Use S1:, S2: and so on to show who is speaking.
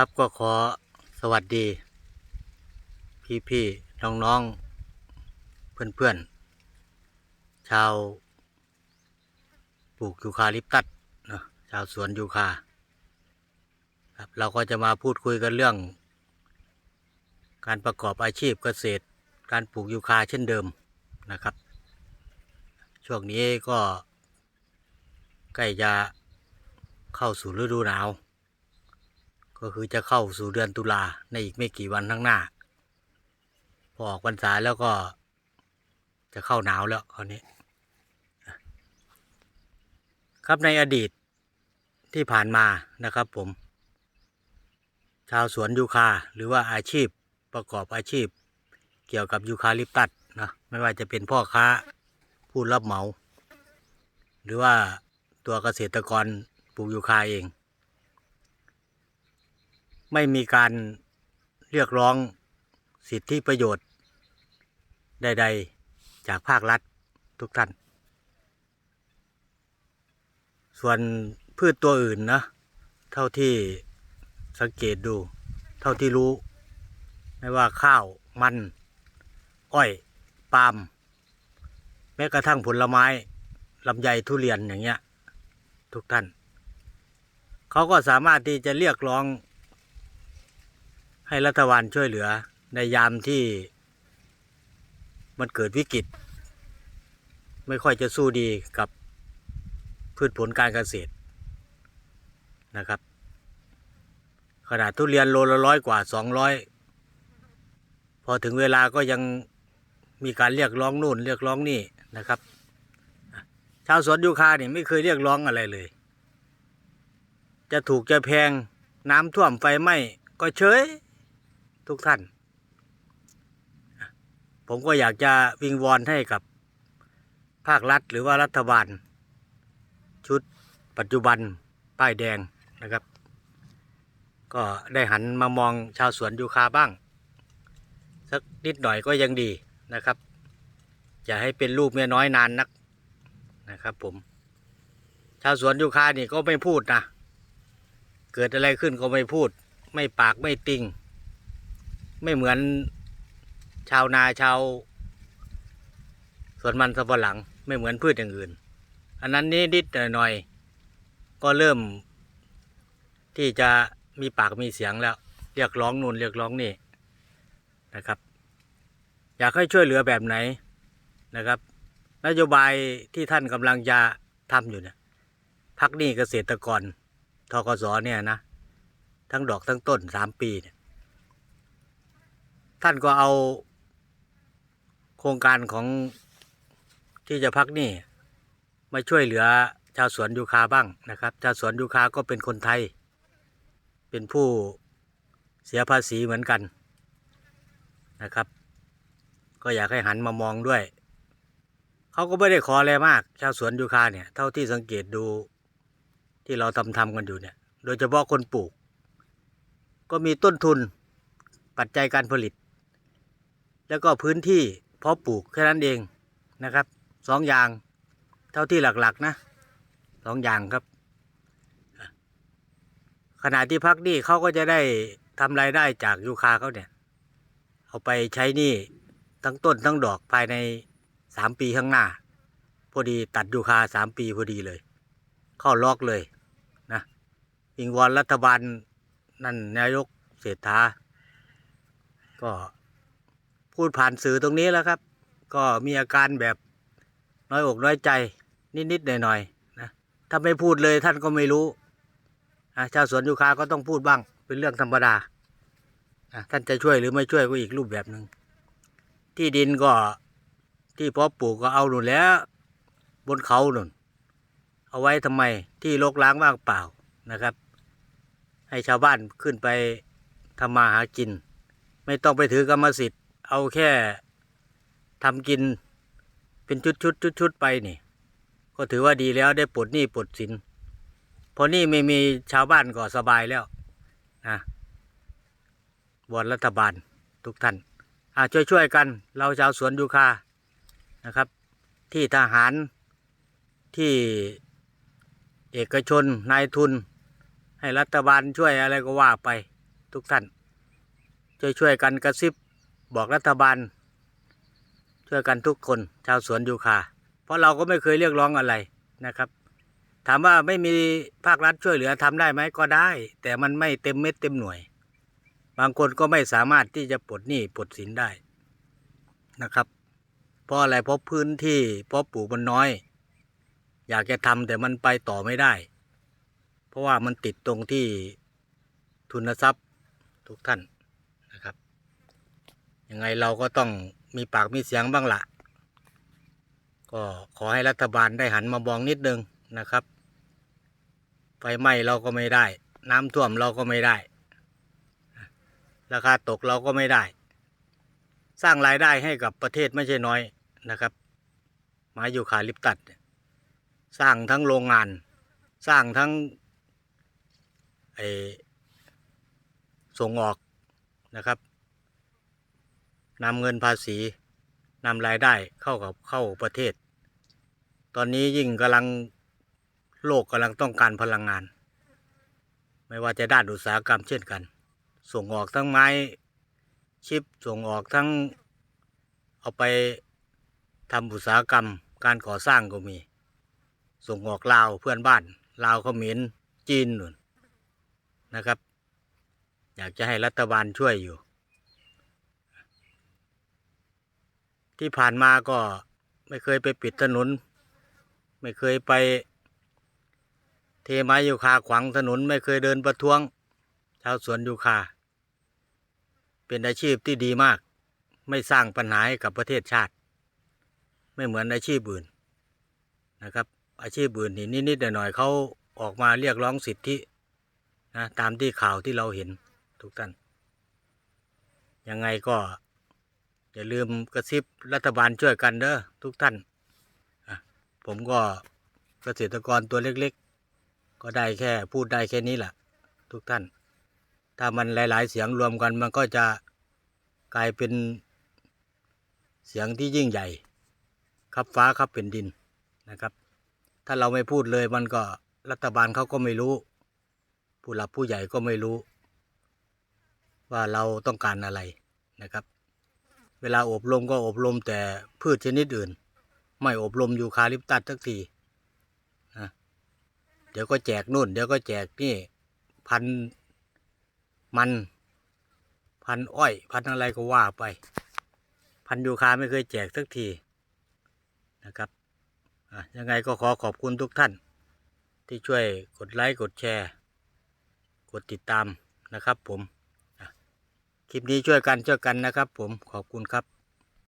S1: ครับก็ขอสวัสดี พี่พี่น้องน้องๆเพื่อนเพื่อนๆชาวปลูกยูคาลิปตัสเนาะชาวสวนยูคาครับเราก็จะมาพูดคุยกันเรื่อง การประกอบอาชีพเกษตร การปลูกยูคาเช่นเดิมนะครับ ช่วงนี้ก็ใกล้จะเข้าสู่ฤดูหนาว ก็คือจะเข้าสู่เดือนตุลาในอีกไม่กี่วันข้างหน้า พอออกพรรษาแล้วก็ จะเข้าหนาวแล้วคราวนี้ ครับในอดีตที่ผ่านมานะครับผม ชาวสวนยูคาหรือว่าอาชีพประกอบอาชีพ เกี่ยวกับยูคาลิปตัสนะไม่ว่าจะเป็นพ่อค้าผู้รับเหมา หรือว่าตัวเกษตรกรปลูกยูคาเอง ไม่มีการเรียกร้องสิทธิประโยชน์ ใด ๆ จากภาครัฐทุกท่าน ส่วนพืชตัวอื่นนะ เท่าที่สังเกตดู เท่าที่รู้ ไม่ว่าข้าวมัน อ้อยปาล์มแม้กระทั่งผลไม้ลำไยทุเรียนอย่างเงี้ย ทุกท่าน เขาก็สามารถที่จะเรียกร้อง ให้รัฐบาลช่วยเหลือในยามที่มันเกิดวิกฤต ไม่ค่อยจะสู้ดีกับพืชผลการเกษตรนะครับขนาดทุเรียนโลละร้อยกว่าสองร้อยพอถึงเวลาก็ยังมีการเรียกร้องนู่นเรียกร้องนี่นะครับชาวสวนยูคาเนี่ยไม่เคยเรียกร้องอะไรเลย จะถูกจะแพงน้ำท่วมไฟไหม้ก็เฉย ทุกท่าน ผมก็อยากจะวิงวอนให้กับภาครัฐหรือว่ารัฐบาล ชุดปัจจุบันป้ายแดงนะครับ ก็ได้หันมามองชาวสวนยูคาบ้าง สักนิดหน่อยก็ยังดีนะครับ อย่าให้เป็นลูกเมียน้อยนานนักนะครับผม ชาวสวนยูคานี่ก็ไม่พูดนะ เกิดอะไรขึ้นก็ไม่พูด ไม่ปากไม่ติง ไม่เหมือนชาวนาชาวสวนมันสำปะหลังไม่เหมือนพืชอย่างอื่น อันนั้นนิดนิดหน่อยหน่อยๆก็เริ่ม ที่จะมีปากมีเสียงแล้ว เรียกร้องนู่นเรียกร้องนี่นะครับ อยากให้ช่วยเหลือแบบไหนนะครับ นโยบายที่ท่านกำลังจะทำอยู่เนี่ยพักหนี้เกษตรกรทกสเนี่ยนะ ทั้งดอกทั้งต้นสามปีเนี่ย ท่านก็เอา โครงการของที่จะพักนี้มาช่วยเหลือชาวสวนยูคาบ้างนะครับ ชาวสวนยูคาก็เป็นคนไทย เป็นผู้เสียภาษีเหมือนกันนะครับ ก็อยากให้หันมามองด้วย เขาก็ไม่ได้ขออะไรมาก ชาวสวนยูคาเนี่ย เท่าที่สังเกตดูที่เราทำทำกันอยู่เนี่ย โดยเฉพาะคนปลูก ก็มีต้นทุนปัจจัยการผลิต แล้วก็พื้นที่เพาะปลูกแค่นั้นเองนะครับสองอย่างเท่าที่หลักๆนะสองอย่างครับ ขณะที่พักนี้เขาก็จะได้ทำรายได้จากยูคาเขาเนี่ย เอาไปใช้นี้ทั้งต้นทั้งดอกภายในสามปีข้างหน้า พอดีตัดยูคาสามปีพอดีเลย เข้าล็อกเลยนะอิงวอนรัฐบาลนั่นนายกเศรษฐาก็ พูดผ่านสื่อตรงนี้แล้วครับ ก็มีอาการแบบน้อยอกน้อยใจนิดๆหน่อยๆนะถ้าไม่พูดเลยท่านก็ไม่รู้อะชาวสวนยูคาก็ต้องพูดบ้างเป็นเรื่องธรรมดาอะท่านจะช่วยหรือไม่ช่วยก็อีกรูปแบบหนึ่งที่ดินก็ที่เพาะปลูกก็เอาหนุนแล้ว บนเขาหนุนเอาไว้ทำไมที่โรกร้างว่างเปล่านะครับ ให้ชาวบ้านขึ้นไปทำมาหากิน ไม่ต้องไปถือกรรมสิทธิ์ เอาแค่ทำกินเป็นชุดชุดชุดชุดๆไปนี่ ก็ถือว่าดีแล้วได้ปลดหนี้ปลดสินพอนี้ไม่มีชาวบ้านก็สบายแล้วนะวอนรัฐบาลทุกท่านอาช่วยช่วยๆกัน เราชาวสวนยูคานะครับ ที่ทหารที่เอกชนนายทุน ให้รัฐบาลช่วยอะไรก็ว่าไปทุกท่านช่วยช่วยๆกันกระซิบ บอกรัฐบาลช่วยกันทุกคนชาวสวนยูคา เพราะเราก็ไม่เคยเรียกร้องอะไรนะครับ ถามว่าไม่มีภาครัฐช่วยเหลือทำได้ไหมก็ได้ แต่มันไม่เต็มเม็ดเต็มหน่วย บางคนก็ไม่สามารถที่จะปลดหนี้ปลดสินได้นะครับ เพราะอะไรเพราะพื้นที่เพราะปลูกมันน้อย อยากจะทำแต่มันไปต่อไม่ได้ เพราะว่ามันติดตรงที่ทุนทรัพย์ทุกท่าน ยังไงเราก็ต้องมีปากมีเสียงบ้างละก็ขอให้รัฐบาลได้หันมามองนิดนึงนะครับ ไฟไหม้เราก็ไม่ได้ น้ำท่วมเราก็ไม่ได้ ราคาตกเราก็ไม่ได้ สร้างรายได้ให้กับประเทศไม่ใช่น้อยนะครับไม้ยูคาลิปตัสเนี่ยสร้างทั้งโรงงาน สร้างทั้งไอส่งออกนะครับ นำเงินภาษีนำรายได้เข้ากับเข้าประเทศ ตอนนี้ยิ่งกำลังโลกกำลังต้องการพลังงาน ไม่ว่าจะด้านอุตสาหกรรมเช่นกัน ส่งออกทั้งไม้ชิปส่งออกทั้งเอาไปทำอุตสาหกรรมการก่อสร้างก็มี ส่งออกลาวเพื่อนบ้านลาวเขมรจีนนู่นนะครับ อยากจะให้รัฐบาลช่วยอยู่ ที่ผ่านมาก็ไม่เคยไปปิดถนน ไม่เคยไป เทไม้ยูคาขวางถนน ไม่เคยเดินประท้วง ชาวสวนยูคา เป็นอาชีพที่ดีมาก ไม่สร้างปัญหาให้กับประเทศชาติ ไม่เหมือนอาชีพอื่นนะครับ อาชีพอื่นนี่นิดๆหน่อยๆเขาออกมาเรียกร้องสิทธินะตามที่ข่าวที่เราเห็นทุกท่านยังไงก็ อย่าลืมกระซิบรัฐบาลช่วยกันเด้อทุกท่าน ผมก็เกษตรกรตัวเล็กๆ ก็ได้แค่พูดได้แค่นี้แหละทุกท่าน ถ้ามันหลาย ๆ เสียงรวมกันมันก็จะกลายเป็นเสียงที่ยิ่งใหญ่ ครับฟ้าครับเป็นดินนะครับ ถ้าเราไม่พูดเลยมันก็รัฐบาลเขาก็ไม่รู้ ผู้หลักผู้ใหญ่ก็ไม่รู้ ว่าเราต้องการอะไรนะครับ เวลาอบรมก็อบรมแต่พืชชนิดอื่น ไม่อบรมยูคาลิปตัสสักทีนะเดี๋ยวก็แจกนู่น เดี๋ยวก็แจกนี่พันมัน พันอ้อย พันอะไรก็ว่าไป พันยูคาไม่เคยแจกสักทีนะครับยังไงก็ขอขอบคุณทุกท่าน ที่ช่วยกดไลค์ กดแชร์ กดติดตามนะครับผม คลิปนี้ช่วยกันช่วยกันนะครับ ผมขอบคุณครับ